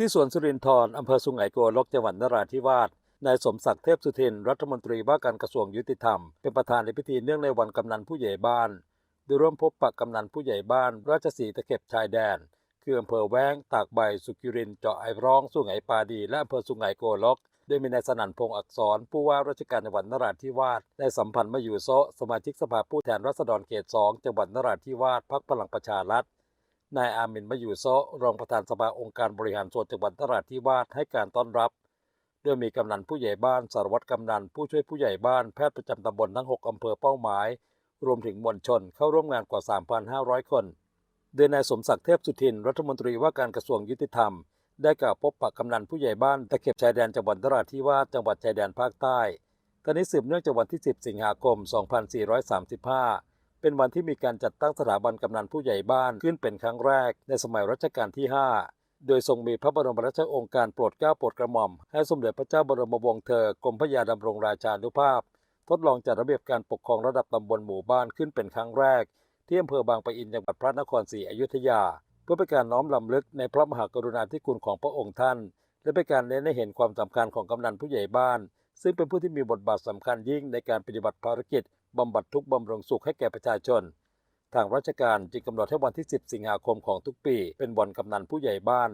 ที่สวนสุรินทร์อำเภอสุไหงโกลกจังหวัดนราธิวาสนายสมศักดิ์เทพสุทิน รัฐมนตรีว่าการกระทรวงยุติธรรม เป็นประธานในพิธีเนื่องในวันกำนันผู้ใหญ่บ้านโดยร่วมพบปะกำนันผู้ใหญ่บ้าน ราชสีตะเข็บชายแดน คืออำเภอแว้ง ตากใบ สุกิริน เจาะไอร้อง สุไหงปาดี และอำเภอสุไหงโกลกโดยมีนายสนั่นพงษ์อักษร ผู้ว่าราชการจังหวัดนราธิวาสได้สัมพันธ์มาอยู่โซะสมาชิกสภาผู้แทนราษฎรเขตสองจังหวัดนราธิวาสพักพลังประชารัฐ นายอามินมาอยู่โซะรองประธานสภาองค์การบริหารส่วนจังหวัดนราธิวาสให้การต้อนรับ โดยมีกำนันผู้ใหญ่บ้านสารวัตรกำนันผู้ช่วยผู้ใหญ่บ้านแพทย์ประจำตำบลทั้ง 6 อำเภอเป้าหมาย รวมถึงมวลชนเข้าร่วมงานกว่า 3,500 คน โดยนายสมศักดิ์เทพสุทิน รัฐมนตรีว่าการกระทรวงยุติธรรม ได้กล่าวพบปะกำนันผู้ใหญ่บ้านตะเข็บชายแดนจังหวัดนราธิวาสจังหวัดชายแดนภาคใต้ตอนนี้สืบเนื่องจากวันที่ 10 สิงหาคม 2435 เป็นวันที่มีการจัดตั้งสถาบันกำนันผู้ใหญ่บ้านขึ้นเป็นครั้งแรกในสมัยรัชกาลที่ 5 โดยทรงมีพระบรมราชโองการโปรดเกล้าโปรดกระหม่อม ให้สมเด็จพระเจ้าบรมวงศ์เธอกรมพระยาดำรงราชานุภาพ ทดลองจัดระเบียบการปกครองระดับตำบลหมู่บ้านขึ้นเป็นครั้งแรก ที่อำเภอบางปะอินจังหวัดพระนครศรีอยุธยา เพื่อเป็นการน้อมลำลึกในพระมหากรุณาธิคุณของพระองค์ท่าน และเป็นการเน้นให้เห็นความสำคัญของกำนันผู้ใหญ่บ้าน ซึ่งเป็นผู้ที่มีบทบาทสำคัญยิ่งในการปฏิบัติภารกิจบำบัดทุกข์บำรุงสุขให้แก่ประชาชน ทางราชการจึงกำหนดให้วันที่ 10 สิงหาคมของทุกปี เป็นวันกำนันผู้ใหญ่บ้าน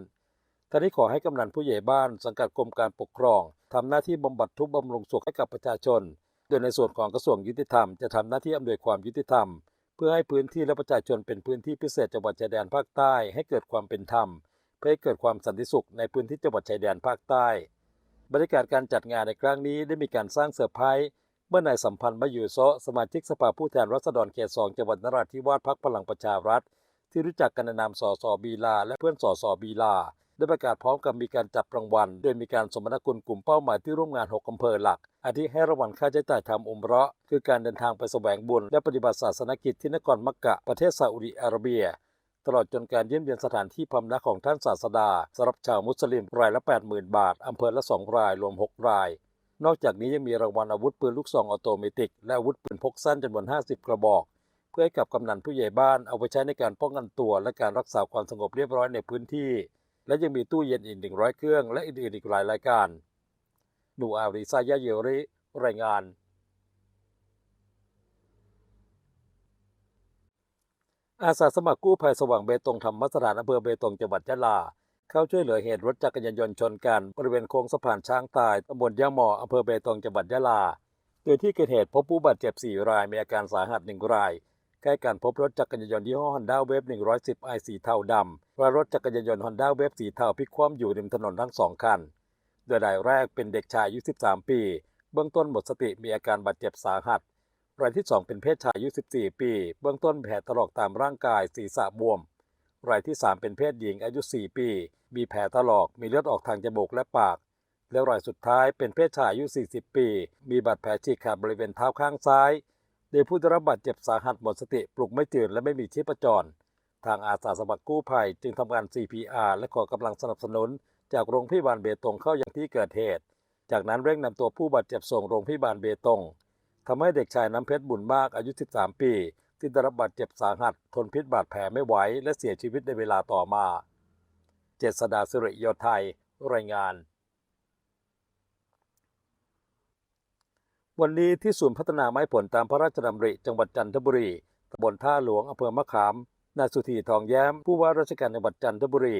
ท่านี้ขอให้กำนันผู้ใหญ่บ้านสังกัดกรมการปกครองทำหน้าที่บำบัดทุกข์บำรุงสุขให้กับประชาชน โดยในส่วนของกระทรวงยุติธรรมจะทำหน้าที่อำนวยความยุติธรรม เพื่อให้พื้นที่และประชาชนเป็นพื้นที่พิเศษจังหวัดชายแดนภาคใต้ให้เกิดความเป็นธรรม เพื่อให้เกิดความสันติสุขในพื้นที่จังหวัดชายแดนภาคใต้ บรรยากาศการจัดงานในครั้งนี้ได้มีการสร้างเซอร์ไพรส์เมื่อนายสัมพันธ์มาอยู่โซะสมาชิกสภาผู้แทนราษฎรเขตสองจังหวัดนราธิวาสพักพลังประชารัฐ ที่รู้จักกันในนามสสบีลา และเพื่อนสสบีลา ได้ประกาศพร้อมกับมีการจับรางวัล โดยมีการสมนาคุณกลุ่มเป้าหมายที่ร่วมงาน 6อำเภอหลัก อาทิให้รางวัลค่าใช้จ่ายทำอุมเราะ คือการเดินทางไปแสวงบุญ และปฏิบัติศาสนกิจที่นครมักกะประเทศซาอุดิอาระเบีย ตลอดจนการเยี่ยมเยียนสถานที่พำนักของท่านศาสดาสำหรับชาวมุสลิมรายละ 80,000 บาท อำเภอละ 2 ราย รวม 6 ราย นอกจากนี้ยังมีรางวัลอาวุธปืนลูกซองออโตเมติก และอาวุธปืนพกสั้นจำนวน 50 กระบอก เพื่อให้กับกำนันผู้ใหญ่บ้านเอาไปใช้ในการป้องกันตัว และการรักษาความสงบเรียบร้อยในพื้นที่ และยังมีตู้เย็นอีก 100 เครื่อง และอื่นๆอีกหลายรายการหนูอาริซายาเยริรายงาน อาสาสมัครกู้ภัยสว่างเบตงธรรมสถานอำเภอเบตงจังหวัดยะลา เข้าช่วยเหลือเหตุรถจักรยานยนต์ชนกันบริเวณโค้งสะพานช้างตายตำบลยะหมออำเภอเบตงจังหวัดยะลา โดยที่เกิดเหตุพบผู้บาดเจ็บ 4 รายมีอาการสาหัส 1 ราย ใกล้กันพบรถจักรยานยนต์ยี่ห้อ Honda Wave 110 i สีเทาดำและรถจักรยานยนต์ Honda Wave สีเทาพลิกคว่ำอยู่ริมถนนทั้งสองคัน โดยรายแรกเป็นเด็กชายอายุ 13 ปี เบื้องต้นหมดสติมีอาการบาดเจ็บสาหัส รายที่ 2 เป็นเพศชายอายุ 14 ปี เบื้องต้นแผลถลอกตามร่างกายศีรษะบวม รายที่ 3 เป็นเพศหญิงอายุ 4 ปี มีแผลถลอกมีเลือดออกทางจมูกและปาก และรายสุดท้ายเป็นเพศชายอายุ 40 ปี มีบาดแผลฉีกขาดบริเวณเท้าข้างซ้ายโดยผู้ได้รับบาดเจ็บสาหัสหมดสติปลุกไม่ตื่นและไม่มีชีพจร ทางอาสาสมัครกู้ภัยจึงทำการ CPR และขอกำลังสนับสนุน จากโรงพยาบาลเบตงเข้าอย่างที่เกิดเหตุ จากนั้นเร่งนำตัวผู้บาดเจ็บส่งโรงพยาบาลเบตง ทำให้เด็กชายน้ำเพชรบุญมากอายุ 13 ปี ที่ได้รับบาดเจ็บสาหัส ทนพิษบาดแผลไม่ไหว และเสียชีวิตในเวลาต่อมา เจษดาสิริโยไทย รายงาน วันนี้ที่ศูนย์พัฒนาไม้ผลตามพระราชดำริ จังหวัดจันทบุรีตำบลท่าหลวงอำเภอมะขามนายสุธีทองแย้ม ผู้ว่าราชการจังหวัดจันทบุรี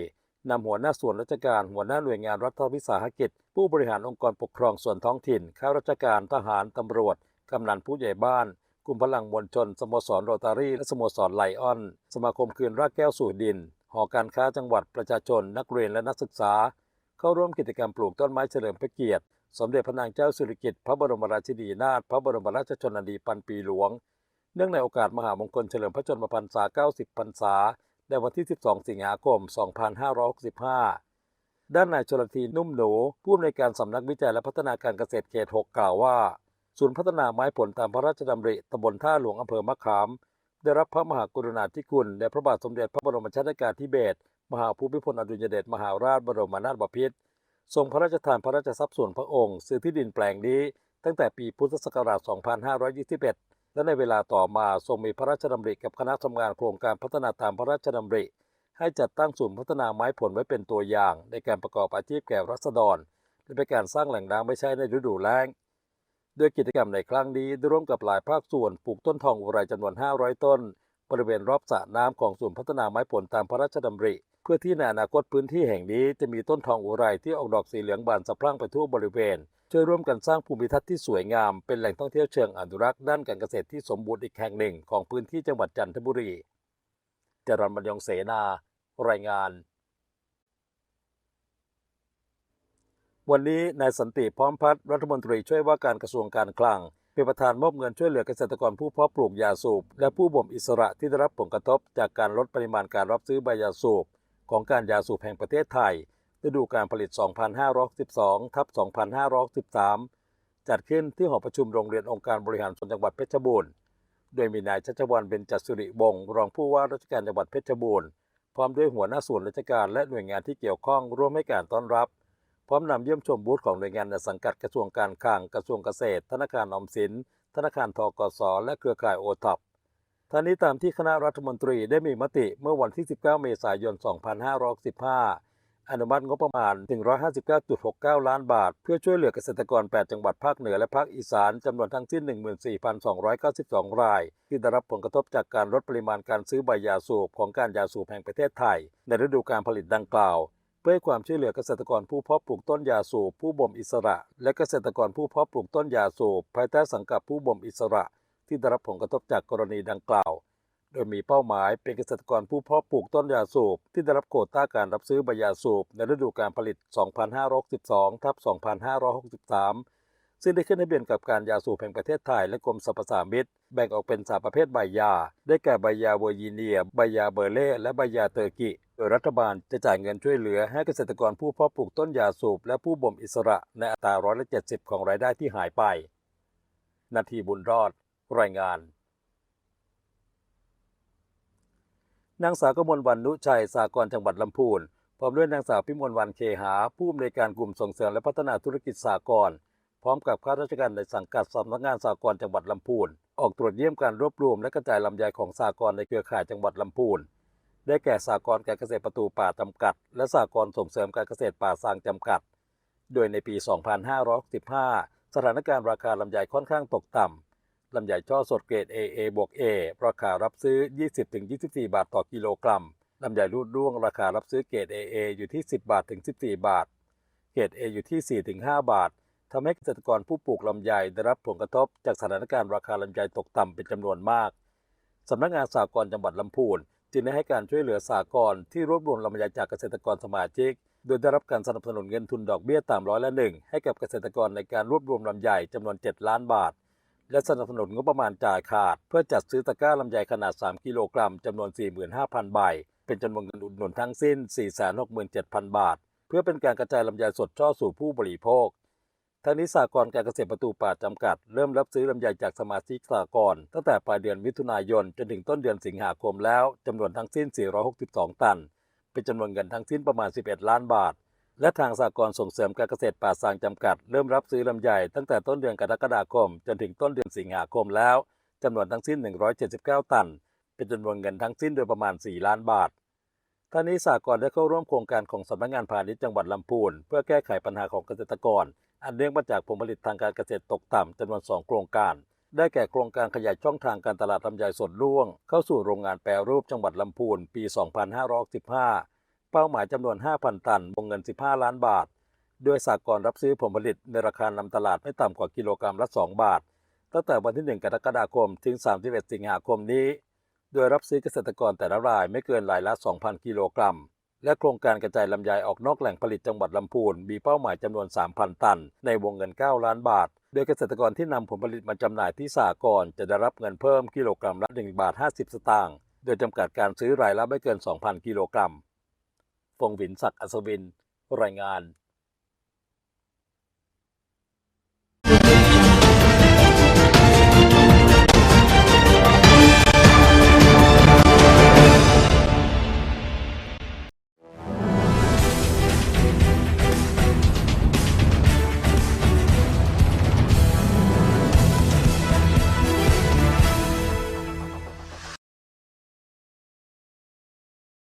นำหัวหน้าส่วนราชการ หัวหน้าหน่วยงานรัฐวิสาหกิจ ผู้บริหารองค์กรปกครองส่วนท้องถิ่น ข้าราชการทหารตำรวจ กำนันผู้ใหญ่บ้านกลุ่มพลังมวลชน สโมสรโรตารี่และสโมสรไลออน สมาคมคืนรากแก้วสู่ดิน หอการค้าจังหวัดประชาชน นักเรียนและนักศึกษา เข้าร่วมกิจกรรมปลูกต้นไม้เฉลิมพระเกียรติ สมเด็จพระนางเจ้าสิริกิติ์พระบรมราชินีนาถพระบรมราชชนนีพันปีหลวง เนื่องในโอกาสมหามงคลเฉลิมพระชนมพรรษา 90 พรรษาในวันที่ 12 สิงหาคม 2565 ด้านนายชลทีนุ่มหนูผู้อำนวยการสำนักวิจัยและพัฒนาการเกษตรเขต 6 กล่าวว่า ศูนย์พัฒนาไม้ผลตามพระราชดำริตำบลท่าหลวงอำเภอมะขาม ได้รับพระมหากรุณาธิคุณแด่พระบาทสมเด็จพระบรมชนกาธิเบศรมหาภูมิพลอดุลยเดชมหาราชบรมนาถบพิตรทรงพระราชทานพระราชทรัพย์ส่วนพระองค์ ซื้อที่ดินแปลงนี้ ตั้งแต่ปีพุทธศักราช 2521 และในเวลาต่อมาทรงมีพระราชดำริกับคณะทำงานโครงการพัฒนาตามพระราชดำริ ให้จัดตั้งศูนย์พัฒนาไม้ผลไว้เป็นตัวอย่าง ในการประกอบอาชีพแก่รัษฎรและเป็นการสร้างแหล่งน้ำไม่ใช้ในฤดูแล้ง โดยกิจกรรมในครั้งนี้ได้ร่วมกับหลายภาคส่วนปลูกต้นทองอุไรจำนวน 500 ต้น บริเวณรอบสระน้ำของศูนย์พัฒนาไม้ผลตามพระราชดำริ เพื่อที่ในอนาคตพื้นที่แห่งนี้จะมีต้นทองอุไรที่ออกดอกสีเหลืองบานสะพรั่งไปทั่วบริเวณ ช่วยร่วมกันสร้างภูมิทัศน์ที่สวยงาม เป็นแหล่งท่องเที่ยวเชิงอนุรักษ์ด้านการเกษตรที่สมบูรณ์อีกแห่งหนึ่งของพื้นที่จังหวัดจันทบุรีจรัญบรรยงเสนา รายงาน วันนี้นายสันติพร้อมพัฒน์รัฐมนตรีช่วยว่าการกระทรวงการคลังเป็นประธานมอบเงินช่วยเหลือเกษตรกรผู้เพาะปลูกยาสูบ และผู้บ่มอิสระที่ได้รับผลกระทบจากการลดปริมาณการรับซื้อใบยาสูบ ของการยาสูบแห่งประเทศไทยฤดูการผลิต 2512ทับ2513 จัดขึ้นที่หอประชุมโรงเรียนองค์การบริหารส่วนจังหวัดเพชรบูรณ์ โดยมีนายชัชวันเบญจสุริวงศ์รองผู้ว่าราชการจังหวัดเพชรบูรณ์ พร้อมด้วยหัวหน้าส่วนราชการและหน่วยงานที่เกี่ยวข้องร่วมให้การต้อนรับ พร้อมนำเยี่ยมชมบูธของหน่วยงานในสังกัดกระทรวงการคลังกระทรวงเกษตร ธนาคารออมสิน ธนาคารทกสและเครือข่ายโอท็อปท่านี้ตามที่คณะรัฐมนตรีได้มีมติเมื่อวันที่ 19 เมษายน 2515 อนุมัติงบประมาณ 159.69 ล้านบาท เพื่อช่วยเหลือเกษตรกร 8 จังหวัดภาคเหนือและภาคอีสานจำนวนทั้งสิ้น 14,292 ราย ที่ได้รับผลกระทบจากการลดปริมาณการซื้อใบยาสูบของการยาสูบแห่งประเทศไทย ในฤดูการผลิตดังกล่าว พื่อให้ความช่วยเหลือเกษตรกรผู้เพาะปลูกต้นยาสูบผู้บ่มอิสระ และเกษตรกรผู้เพาะปลูกต้นยาสูบภายใต้สังกัดผู้บ่มอิสระ ที่ได้รับผลกระทบจากกรณีดังกล่าว โดยมีเป้าหมายเป็นเกษตรกรผู้เพาะปลูกต้นยาสูบที่ได้รับโควต้าการรับซื้อใบยาสูบในฤดูการผลิต 2562ทับ2563 ซึ่งได้ขึ้นทะเบียนกับการยาสูบแห่งประเทศไทยและกรมสรรพสามิตแบ่งออกเป็นสามประเภทใบยา ได้แก่ใบยาเวอร์ยีเนีย ใบยาเบอร์เล่และใบยาเตอร์กิ โดยรัฐบาลจะจ่ายเงินช่วยเหลือให้เกษตรกรผู้เพาะปลูกต้นยาสูบและผู้บ่มอิสระในอัตราร้อยละ70ของรายได้ที่หายไป นาทีบุญรอด รายงานนางสาวกมลวันนุชัยสากรจังหวัดลำพูนพร้อมด้วยนางสาวพิมลวันเคหา ผู้อำนวยการกลุ่มส่งเสริมและพัฒนาธุรกิจสากร พร้อมกับข้าราชการในสังกัดสำนักงานสากรณ์จังหวัดลำพูน ออกตรวจเยี่ยมการรวบรวมและกระจายลำไยของสากรณ์ในเครือข่ายจังหวัดลำพูน ได้แก่สากรณ์การเกษตรประตูป่าจำกัด และสากรณ์ส่งเสริมการเกษตรป่าสางจำกัด โดยในปี 2515สถานการณ์ราคาลำไยค่อนข้างตกต่ำลำไยช่อสดเกรด AA บวก A ราคารับซื้อ 20-24 บาทต่อกิโลกรัมลำไยรูดร่วงราคารับซื้อเกรด AA อยู่ที่ 10 บาทถึง 14 บาท เกรด A อยู่ที่ 4-5 บาท ทำให้เกษตรกรผู้ปลูกลำไยได้รับผลกระทบจากสถานการณ์ราคาลำไยตกต่ำเป็นจำนวนมากสำนักงานสากลจังหวัดลำพูน จึงได้ให้การช่วยเหลือสากลที่รวบรวมลำไยจากเกษตรกรสมาชิก โดยได้รับการสนับสนุนเงินทุนดอกเบี้ยตามร้อยละหนึ่งให้กับเกษตรกรในการรวบรวมลำไยจำนวน 7 ล้านบาท และสนับสนุนงบประมาณจ่ายขาด เพื่อจัดซื้อตะกร้าลำไยขนาด 3 กิโลกรัมจำนวน 45,000 ใบ เป็นจำนวนเงินอุดหนุนทั้งสิ้น 467,000 บาท เพื่อเป็นการกระจายลำไยสดช่อสู่ผู้บริโภค ทางนี้สากลการเกษตรประตูป่าจำกัด เริ่มรับซื้อลำไยจากสมาชิกสากลตั้งแต่ปลายเดือนมิถุนายนจนถึงต้นเดือนสิงหาคมแล้วจำนวนทั้งสิ้น 462 ตัน เป็นจำนวนเงินทั้งสิ้นประมาณ 11 ล้านบาท และทางสากลส่งเสริมการเกษตรป่าสางจำกัด เริ่มรับซื้อลำไยตั้งแต่ต้นเดือนกรกฎาคม จนถึงต้นเดือนสิงหาคมแล้วจำนวนทั้งสิ้น 179 ตัน เป็นจำนวนเงินทั้งสิ้นโดยประมาณ 4 ล้านบาทท่านี้สากลได้เข้าร่วมโครงการของสำนักงานพาณิชย์จังหวัดลำพูน เพื่อแก้ไขปัญหาของเกษตรกร อันเนื่องมาจากผลผลิตทางการเกษตรตกต่ำจำนวน 2 โครงการ ได้แก่โครงการขยายช่องทางการตลาดลำไยสดร่วง เข้าสู่โรงงานแปรรูปจังหวัดลำพูนปี 2515เป้าหมายจำนวน 5,000 ตันวงเงิน 15 ล้านบาท โดยสากลรับซื้อผลผลิตในราคานำตลาดไม่ต่ำกว่ากิโลกรัมละ 2 บาท ตั้งแต่วันที่ 1 กรกฎาคมถึง 31 สิงหาคมนี้ โดยรับซื้อเกษตรกรแต่ละรายไม่เกินรายละ 2,000 กิโลกรัม และโครงการกระจายลำไยออกนอกแหล่งผลิตจังหวัดลำพูน มีเป้าหมายจำนวน 3,000 ตัน ในวงเงิน 9 ล้านบาท โดยเกษตรกรที่นำผลผลิตมาจำหน่ายที่สากรจะได้รับเงินเพิ่มกิโลกรัมละ 1 บาท 50 สตางค์ โดยจำกัดการซื้อรายละไม่เกิน 2,000 กิโลกรัมฟงหวินศักดิ์อัศวิน รายงาน